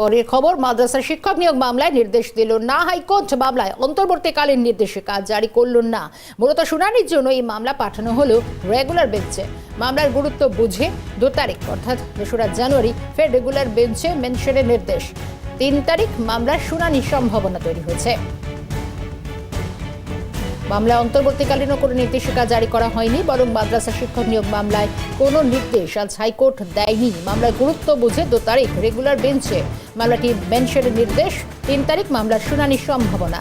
পরের খবর মাদ্রাসা শিক্ষক নিয়োগ মামলায় নির্দেশ দিল না। হাইকোর্ট মামলায় অন্তর্বর্তীকালীন নির্দেশে কাজ জারি করল না। মূলত শুনানির জন্য এই মামলা পাঠানো হলো রেগুলার বেঞ্চে। মামলার গুরুত্ব বুঝে দু তারিখ, অর্থাৎ দোসরা জানুয়ারি, ফের রেগুলার বেঞ্চে মেনশনের নির্দেশ। তিন তারিখ মামলার শুনানির সম্ভাবনা তৈরি হয়েছে। মামলায় অন্তর্বর্তীকালীনও কোনো নির্দেশিকা জারি করা হয়নি, বরং মাদ্রাসা শিক্ষক নিয়োগ মামলায় কোনো নির্দেশ আজ হাইকোর্ট দেয়নি। মামলার গুরুত্ব বুঝে দু তারিখ রেগুলার বেঞ্চে মামলাটি বেঞ্চের নির্দেশ, তিন তারিখ মামলার শুনানির সম্ভাবনা।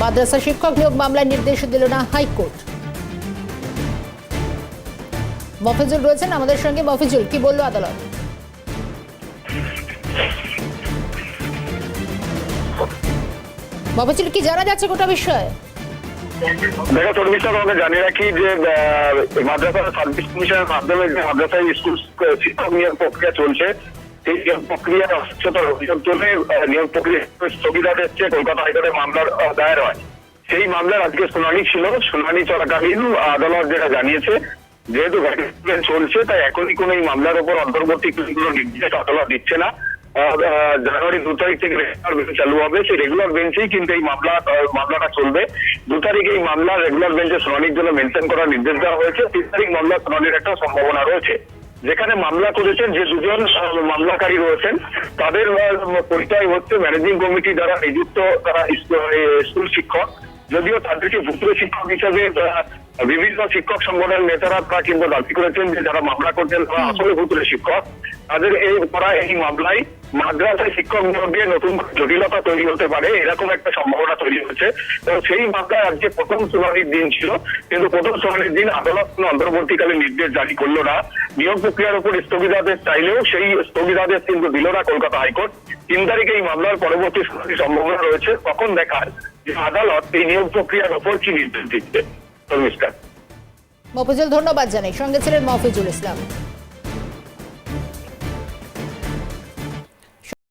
মাদ্রাসা শিক্ষক নিয়োগ মামলায় নির্দেশ দিল না হাইকোর্ট। মফিজুল রয়েছেন আমাদের সঙ্গে। মফিজুল, কি বলল আদালত? কি জানা যাচ্ছে গোটা দেখো তোমাকে জানিয়ে রাখি যে মাদ্রাসা সার্ভিস কমিশনের মাধ্যমে যে মাদ্রাসায় স্কুল শিক্ষক নিয়োগ প্রক্রিয়া চলছে, সেই নিয়োগ অস্বচ্ছতার অভিযোগ তুলে নিয়োগ প্রক্রিয়া কলকাতা হাইকোর্টে মামলার দায়ের হয়। সেই মামলার আজকে শুনানি ছিল, শুনানি চলাকালীন আদালত যেটা জানিয়েছে, যেহেতু চলছে, তাই এখনই কোনো এই মামলার উপর অন্তর্বর্তী কোনো নির্দেশ আদালত দিচ্ছে না। জানুয়ারি দু তারিখ থেকে রেগুলার বেঞ্চ চালু হবে। সেই রেগুলার বেঞ্চেই কিন্তু এই মামলা মামলাটা চলবে। দু তারিখ এই মামলা রেগুলার বেঞ্চে শুনানির জন্য মেনটেন করার নির্দেশ দেওয়া হয়েছে। তিন তারিখ মামলা শুনানির একটা সম্ভাবনা রয়েছে। যেখানে মামলা করেছেন যে দুজন মামলাকারী রয়েছেন, তাদের পরিচয় হচ্ছে ম্যানেজিং কমিটি দ্বারা নিযুক্ত, তারা স্কুল- শিক্ষক। যদিও তাদেরকে ভূতরে শিক্ষক হিসেবে বিভিন্ন শিক্ষক সংগঠনের নেতারা তারা কিন্তু দাবি করেছেন যে যারা মামলা করছেন তারা আসলে ভূতরে শিক্ষক। তাদের এই করা এই মামলায় মাদ্রাসায় শিক্ষক নিয়োগে নতুন জটিলতা তৈরি হতে পারে এরকম একটা সম্ভাবনা তৈরি হচ্ছে। তো সেই মামলায় আজকে প্রথম শুনানির দিন ছিল কিন্তু প্রথম শুনানির দিন আদালত কোনো অন্তর্বর্তীকালীন নির্দেশ জারি করল না। নিয়োগ প্রক্রিয়ার উপর স্থগিতাদেশ চাইলেও সেই স্থগিতাদেশ কিন্তু দিল না কলকাতা হাইকোর্ট। তিন তারিখে এই মামলার পরবর্তী শুনানির সম্ভাবনা রয়েছে। তখন দেখার যে আদালত এই নিয়োগ প্রক্রিয়ার উপর কি নির্দেশ দিচ্ছে? ধর্মিষ্ঠা মফিজুল ধন্যবাদ জানাই। সঙ্গে ছিলেন মফিজুল ইসলাম।